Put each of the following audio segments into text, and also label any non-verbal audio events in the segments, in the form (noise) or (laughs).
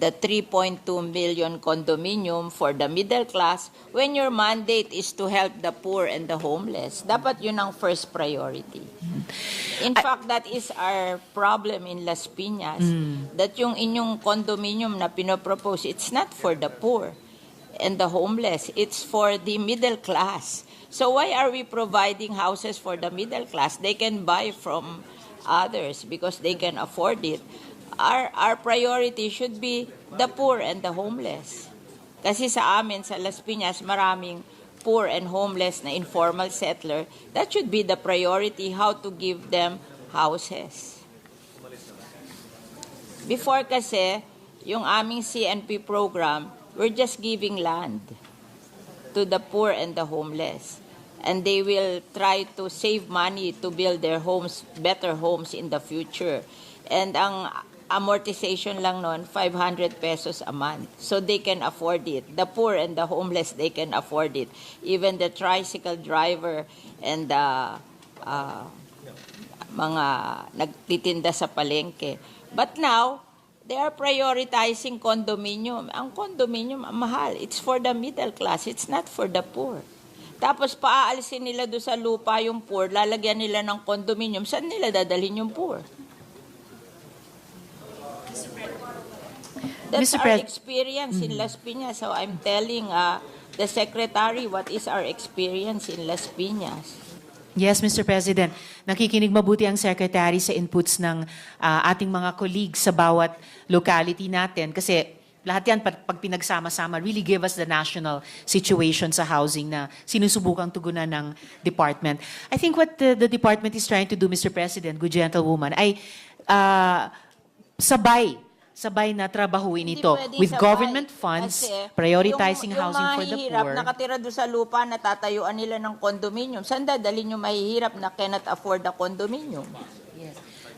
the 3.2 million condominium for the middle class when your mandate is to help the poor and the homeless. Dapat yun ang first priority. In fact, that is our problem in Las Piñas. That yung inyong condominium na pinopropose, it's not for the poor and the homeless. It's for the middle class. So why are we providing houses for the middle class? They can buy from others because they can afford it. Our, our priority should be the poor and the homeless. Kasi sa amin, sa Las Piñas, maraming poor and homeless na informal settler. That should be the priority, how to give them houses. Before kasi, yung aming CNP program, we're just giving land to the poor and the homeless. And they will try to save money to build their homes, better homes in the future. And ang amortization lang nun, 500 pesos a month. So they can afford it. The poor and the homeless, they can afford it. Even the tricycle driver and the uh, mga nagtitinda sa palengke. But now, they are prioritizing condominium. Ang condominium, mahal. It's for the middle class. It's not for the poor. Tapos paaalisin nila do sa lupa yung poor, lalagyan nila ng condominium. Saan nila dadalhin yung poor? That's Mr. our Pres- experience in Las Piñas. So I'm telling uh, the secretary what is our experience in Las Piñas. Yes, Mr. President. Nakikinig mabuti ang Secretary sa inputs ng ah, ating mga colleagues sa bawat locality natin kasi lahat yan pag, pinagsama-sama really give us the national situation sa housing na sinusubukang tugunan ng department. I think what the, the department is trying to do, Mr. President, good gentlewoman, ay ah, sabay sabay na trabahuin Hindi ito with sabay. government funds, Kasi prioritizing yung, housing for the Yung poor. nakatira doon sa lupa, natatayuan nila ng condominium. Saan dadalhin yung mahihirap na cannot afford the condominium?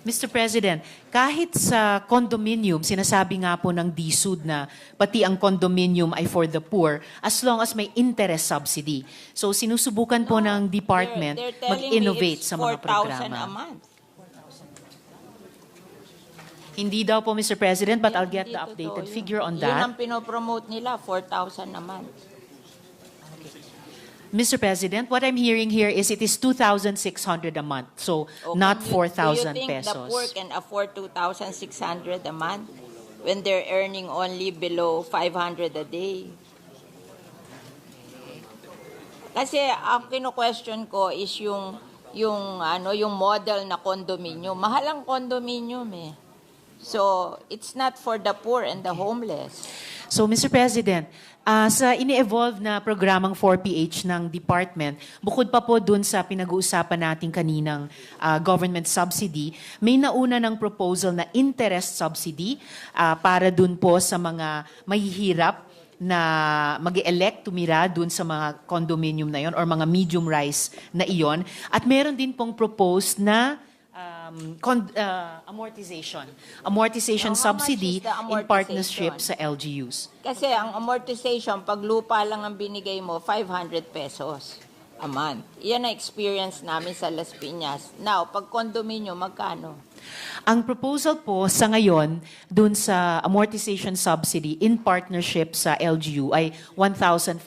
Mr. President, kahit sa condominium, sinasabi nga po ng DSUD na pati ang condominium ay for the poor as long as may interest subsidy. So sinusubukan po ng department mag-innovate sa mga 4,000 a programa. month. Hindi daw po, Mr. President, but I'll get Hindi the totoo updated yun. figure on Yun ang that. pinopromote nila, 4,000 a month. Mr. President, what I'm hearing here is it is 2,600 a month, so O not can you- 4,000 Do you think the poor pesos. can afford 2,600 a month when they're earning only below 500 a day? Kasi ang kino-question ko is yung yung ano yung model na condominium. Mahal ang condominium eh. So, it's not for the poor and the homeless. So, Mr. President, ah, sa ini-evolve na programang 4PH ng department, bukod pa po dun sa pinag-uusapan natin kaninang ah, government subsidy, may nauna ng proposal na interest subsidy ah, para dun po sa mga mahihirap na mag elect tumira dun sa mga condominium na yon or mga medium rise na iyon. At meron din pong proposed na um, con- ah, amortization. Amortization how much subsidy is the in partnership sa LGUs. Kasi ang amortization, pag lupa lang ang binigay mo, 500 pesos a month. Yan ang experience namin sa Las Piñas. Now, pag condominium, magkano? Ang proposal po sa ngayon dun sa amortization subsidy in partnership sa LGU ay 1,500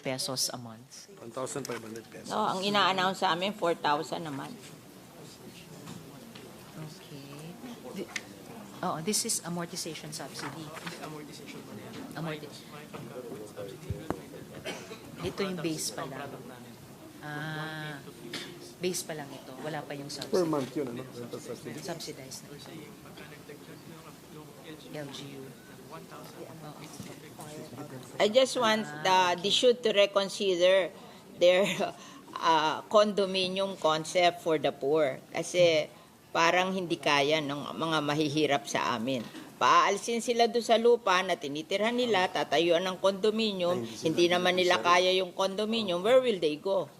pesos a month. 1,500 pesos. No, ang ina-announce sa amin, 4,000 a month. Oh, this is amortization subsidy. Amorti- Ito yung base pa lang. Ah, base pa lang ito. Wala pa yung Per subsidy. month yun, ano? Rental subsidy. Subsidized na. LGU. I just want the, the should to reconsider their uh, condominium concept for the poor. Kasi parang hindi kaya ng mga mahihirap sa amin. Paalisin sila doon sa lupa na tinitirhan nila, tatayuan ng condominium, hindi naman nila kaya yung condominium, where will they go?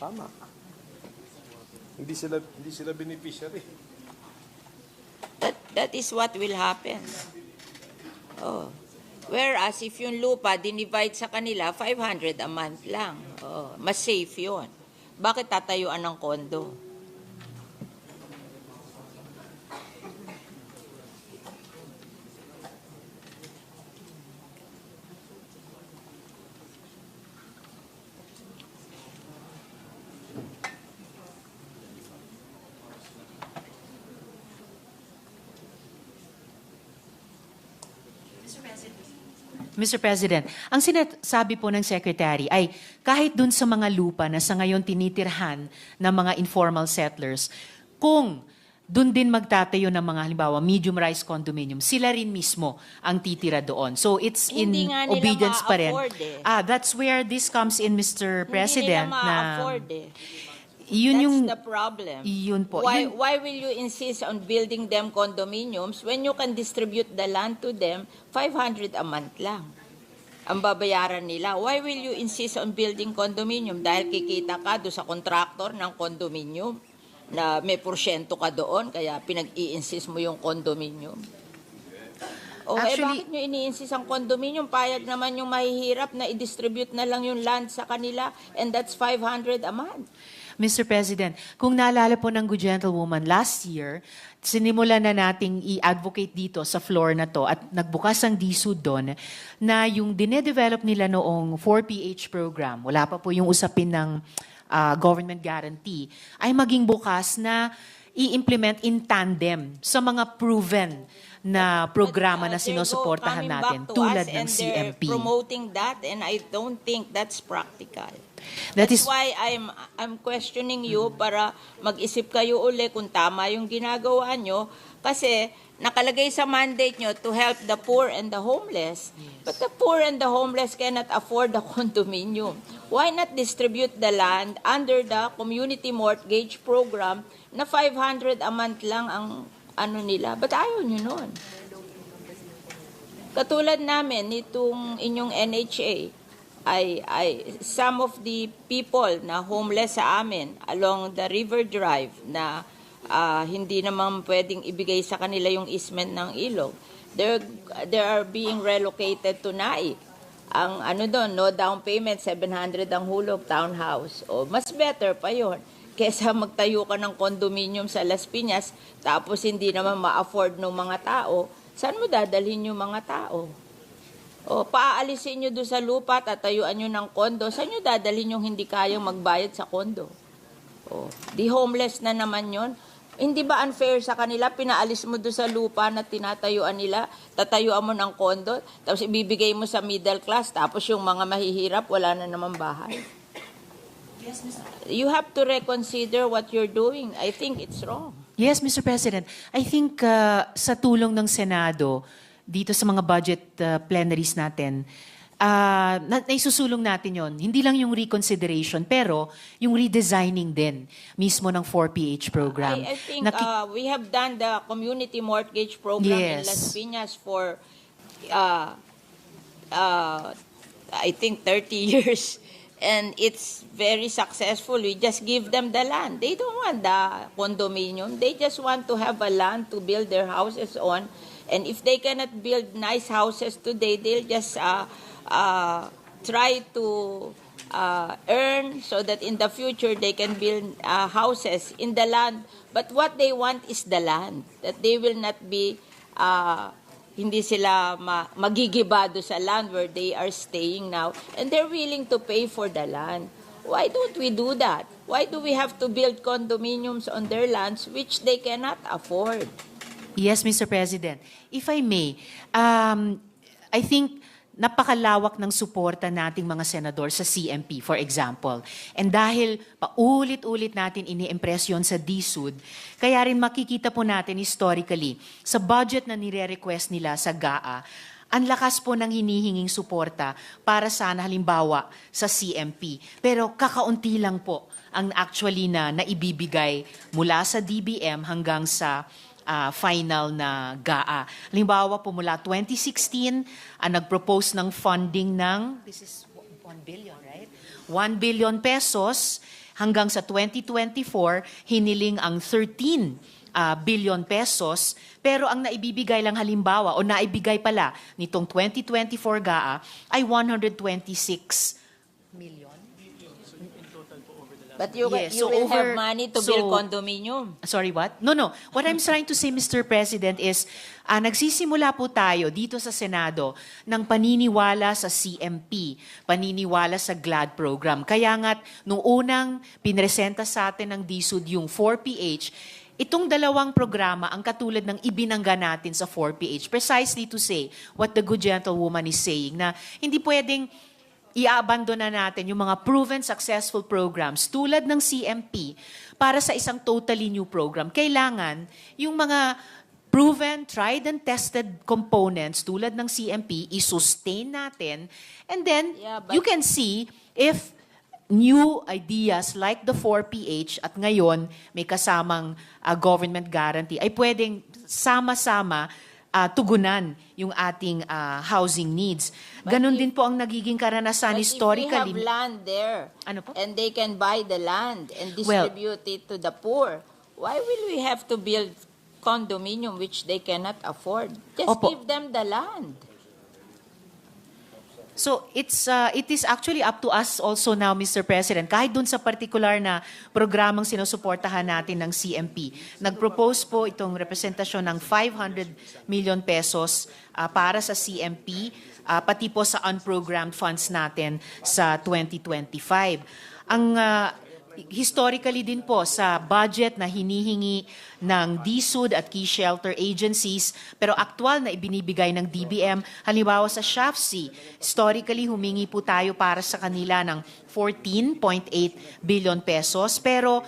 Tama. Hindi sila hindi sila beneficiary. That, that is what will happen. Oh. Whereas, if yung lupa, dinivide sa kanila, 500 a month lang. Oh, mas safe yon. Bakit tatayuan ng kondo? Mr. President, ang sinasabi po ng Secretary ay kahit dun sa mga lupa na sa ngayon tinitirhan ng mga informal settlers, kung dun din magtatayo ng mga halimbawa medium rise condominium, sila rin mismo ang titira doon. So it's Hindi in nga nila obedience pa rin. ma-afford eh. Ah, that's where this comes in, Mr. President. Hindi nila na ma-afford eh. Yun That's yung the problem. Yun po. Why, Yun- why will you insist on building them condominiums when you can distribute the land to them 500 a month lang? Ang babayaran nila. Why will you insist on building condominium? Dahil kikita ka do sa contractor ng condominium na may porsyento ka doon, kaya pinag-i-insist mo yung condominium. O eh, Actually- bakit nyo ini-insist ang condominium? Payag naman yung mahihirap na i-distribute na lang yung land sa kanila and that's 500 a month. Mr. President, kung naalala po ng good gentlewoman, last year, sinimula na nating i-advocate dito sa floor na to at nagbukas ang DSUD doon na yung dinedevelop nila noong 4PH program, wala pa po yung usapin ng ah, government guarantee, ay maging bukas na i-implement in tandem sa mga proven na programa na sinusuportahan natin tulad ng CMP. promoting that and I don't think that's practical. That That's is why I'm I'm questioning you para mag-isip kayo uli kung tama yung ginagawa nyo kasi nakalagay sa mandate nyo to help the poor and the homeless. But the poor and the homeless cannot afford a (laughs) condominium. Why not distribute the land under the community mortgage program na 500 a month lang ang ano nila? But ayaw nyo nun. Katulad namin nitong inyong NHA ay ay some of the people na homeless sa amin along the River Drive na ah, hindi naman pwedeng ibigay sa kanila yung easement ng ilog. They they are being relocated to Naik. Ang ano doon, no down payment, 700 ang hulog, townhouse. O mas better pa yon kesa magtayo ka ng condominium sa Las Piñas tapos hindi naman ma-afford ng mga tao, saan mo dadalhin yung mga tao? O, paaalisin nyo doon sa lupa, tatayuan nyo ng kondo, saan nyo dadalhin yung hindi kayang magbayad sa kondo? O, di homeless na naman yon. Hindi ba unfair sa kanila? Pinaalis mo doon sa lupa na tinatayuan nila, tatayuan mo ng kondo, tapos ibibigay mo sa middle class, tapos yung mga mahihirap, wala na naman bahay. You have to reconsider what you're doing. I think it's wrong. Yes, Mr. President. I think uh, sa tulong ng Senado, dito sa mga budget uh, plenaries natin, uh, na, naisusulong natin yon. Hindi lang yung reconsideration, pero yung redesigning din mismo ng 4PH program. I, I think Naki- uh, we have done the community mortgage program in Yes. Las Piñas for, uh, uh, I think, 30 (laughs) years. And it's very successful. We just give them the land. They don't want the condominium. They just want to have a land to build their houses on. And if they cannot build nice houses today, they'll just uh, uh, try to uh, earn so that in the future they can build uh, houses in the land. But what they want is the land, that they will not be, uh, hindi sila ma- magigibado sa land where they are staying now. And they're willing to pay for the land. Why don't we do that? Why do we have to build condominiums on their lands which they cannot afford? Yes, Mr. President. If I may, um, I think napakalawak ng suporta nating mga senador sa CMP, for example. And dahil paulit-ulit natin ini-impress sa DSUD, kaya rin makikita po natin historically, sa budget na nire-request nila sa GAA, ang lakas po ng hinihinging suporta para sana halimbawa sa CMP. Pero kakaunti lang po ang actually na naibibigay mula sa DBM hanggang sa ah, final na GAA. Halimbawa po mula 2016, ang nag-propose ng funding ng, this is 1 billion, right? 1 billion pesos hanggang sa 2024, hiniling ang 13 ah, billion pesos. Pero ang naibibigay lang halimbawa, o naibigay pala nitong 2024 GAA ay 126 million. But you, Yes, you so will have over- money to so- build condominium. Sorry, what? No, no. What I'm trying to say, Mr. President, is ah, nagsisimula po tayo dito sa Senado ng paniniwala sa CMP, paniniwala sa GLAD program. Kaya nga't nung unang pinresenta sa atin ng DSUD yung 4PH, Itong dalawang programa ang katulad ng ibinangga natin sa 4PH precisely to say what the good gentlewoman is saying na hindi pwedeng iaabandona natin yung mga proven successful programs tulad ng CMP para sa isang totally new program. Kailangan yung mga proven, tried and tested components tulad ng CMP, i-sustain natin and then Yeah, but- you can see if new ideas like the 4PH at ngayon may kasamang uh, government guarantee ay pwedeng sama-sama uh, tugunan yung ating uh, housing needs. Ganon din po ang nagiging karanasan But historically. if we have land there, Ano po? and they can buy the land and Well- distribute it to the poor, why will we have to build condominium which they cannot afford? Just Opo. give them the land. So it's uh, it is actually up to us also now Mr. President kahit dun sa particular na programang sinusuportahan natin ng CMP. Nag-propose po itong representasyon ng 500 million pesos uh, para sa CMP uh, pati po sa unprogrammed funds natin sa 2025. Ang uh, historically din po sa budget na hinihingi ng DSUD at key shelter agencies pero aktual na ibinibigay ng DBM halimbawa sa SHAFC historically humingi po tayo para sa kanila ng 14.8 billion pesos. Pero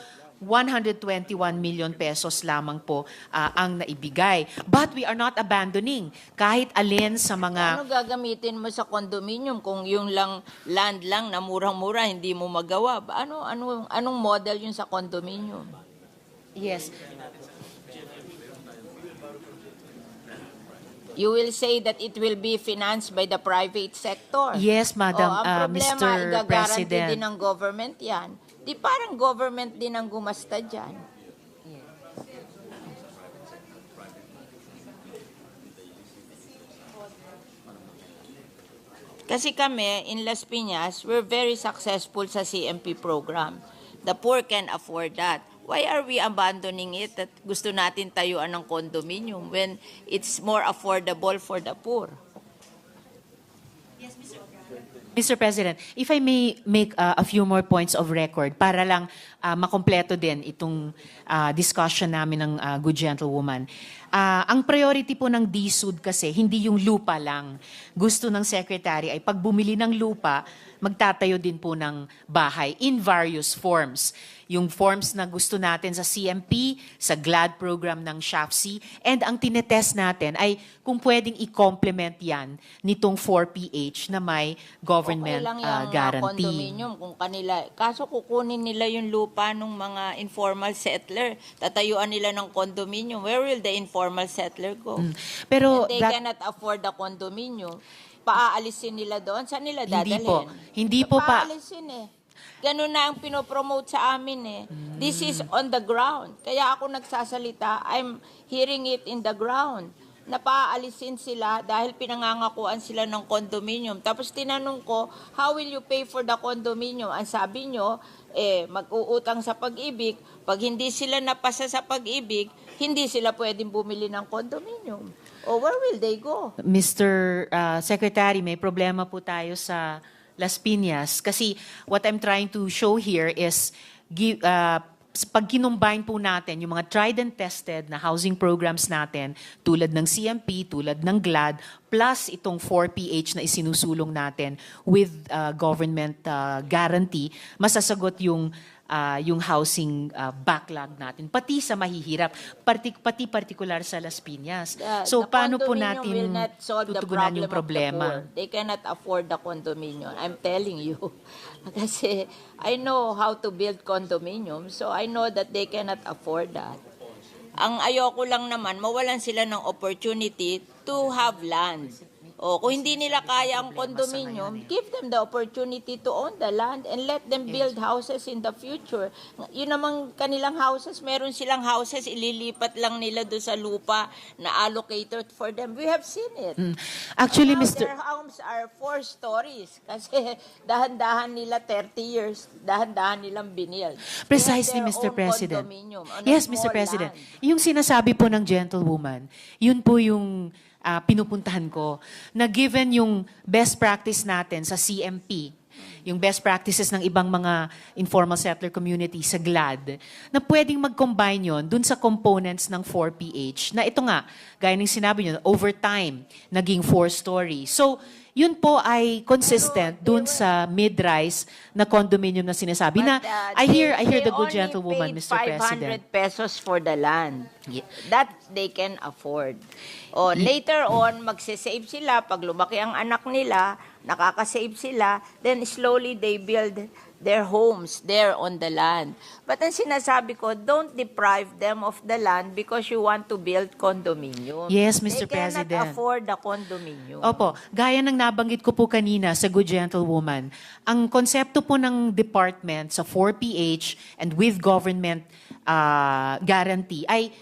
121 million pesos lamang po ah, ang naibigay. But we are not abandoning kahit alin sa mga Ano gagamitin mo sa condominium kung yung lang land lang na murang-mura hindi mo magawa? Ano ano anong model yun sa condominium? Yes. You will say that it will be financed by the private sector. Yes, Madam, Oh, ang uh, problema, Mr. President. din ng government yan. Di parang government din ang gumasta dyan. Kasi kami, in Las Piñas, we're very successful sa CMP program. The poor can afford that. Why are we abandoning it at gusto natin tayuan ng condominium when it's more affordable for the poor? Mr. President, if I may make uh, a few more points of record para lang uh, makompleto din itong uh, discussion namin ng uh, good gentlewoman. Uh, ang priority po ng DSUD kasi hindi yung lupa lang. Gusto ng secretary ay pag bumili ng lupa, magtatayo din po ng bahay in various forms. Yung forms na gusto natin sa CMP, sa GLAD program ng SHAFC, and ang tinetest natin ay kung pwedeng i-complement yan nitong 4PH na may government okay lang uh, guarantee. condominium kung kanila. Kaso kukunin nila yung lupa ng mga informal settler. Tatayuan nila ng condominium. Where will the informal settler go? Mm. Pero And they that- cannot afford the condominium. Paaalisin nila doon. Saan nila Hindi dadalhin? po. Hindi po pa- Paalisin eh. Ganun na ang pinopromote sa amin eh. This is on the ground. Kaya ako nagsasalita, I'm hearing it in the ground. Napaalisin sila dahil pinangangakuan sila ng condominium. Tapos tinanong ko, how will you pay for the condominium? Ang sabi nyo, eh, mag-uutang sa pag-ibig. Pag hindi sila napasa sa pag-ibig, hindi sila pwedeng bumili ng condominium. O where will they go? Mr. uh, Secretary, may problema po tayo sa Las Piñas kasi what I'm trying to show here is give, uh, pag kinumbine po natin yung mga tried and tested na housing programs natin tulad ng CMP, tulad ng GLAD, plus itong 4PH na isinusulong natin with uh, government uh, guarantee, masasagot yung uh, yung housing uh, backlog natin, pati sa mahihirap, pati, pati particular sa Las Piñas. The- so, the paano po natin the tutugunan problem yung the problema? poor. They cannot afford the condominium. I'm telling you. (laughs) Kasi I know how to build condominium, so I know that they cannot afford that. Ang ayoko lang naman, mawalan sila ng opportunity to have land. O kung hindi nila kaya ang condominium, give them the opportunity to own the land and let them build houses in the future. Yun namang kanilang houses, meron silang houses, ililipat lang nila doon sa lupa na allocated for them. We have seen it. Mm. Actually, Now, Mr. Their homes are four stories (laughs) kasi dahan-dahan nila 30 years, dahan-dahan nilang have Precisely, Mr. President. condominium on a Yes, Mr. President. land. Yung sinasabi po ng gentlewoman, yun po yung ah, pinupuntahan ko. Na given yung best practice natin sa CMP, yung best practices ng ibang mga informal settler community sa GLAD, na pwedeng mag-combine yon dun sa components ng 4PH, na ito nga, gaya ng sinabi nyo, over time, naging four-story. So, yun po ay consistent dun sa mid-rise na condominium na sinasabi na But, uh, I hear I hear the they good only gentlewoman paid Mr. President. 500 pesos for the land. That they can afford. O later on, magsisave sila. Pag lumaki ang anak nila, nakakasave sila, then slowly they build their homes there on the land. But ang sinasabi ko, don't deprive them of the land because you want to build condominium. Yes, Mr. They cannot President. afford the condominium. Opo, gaya ng nabanggit ko po kanina sa Good Gentlewoman, ang konsepto po ng department sa 4PH and with government ah, guarantee ay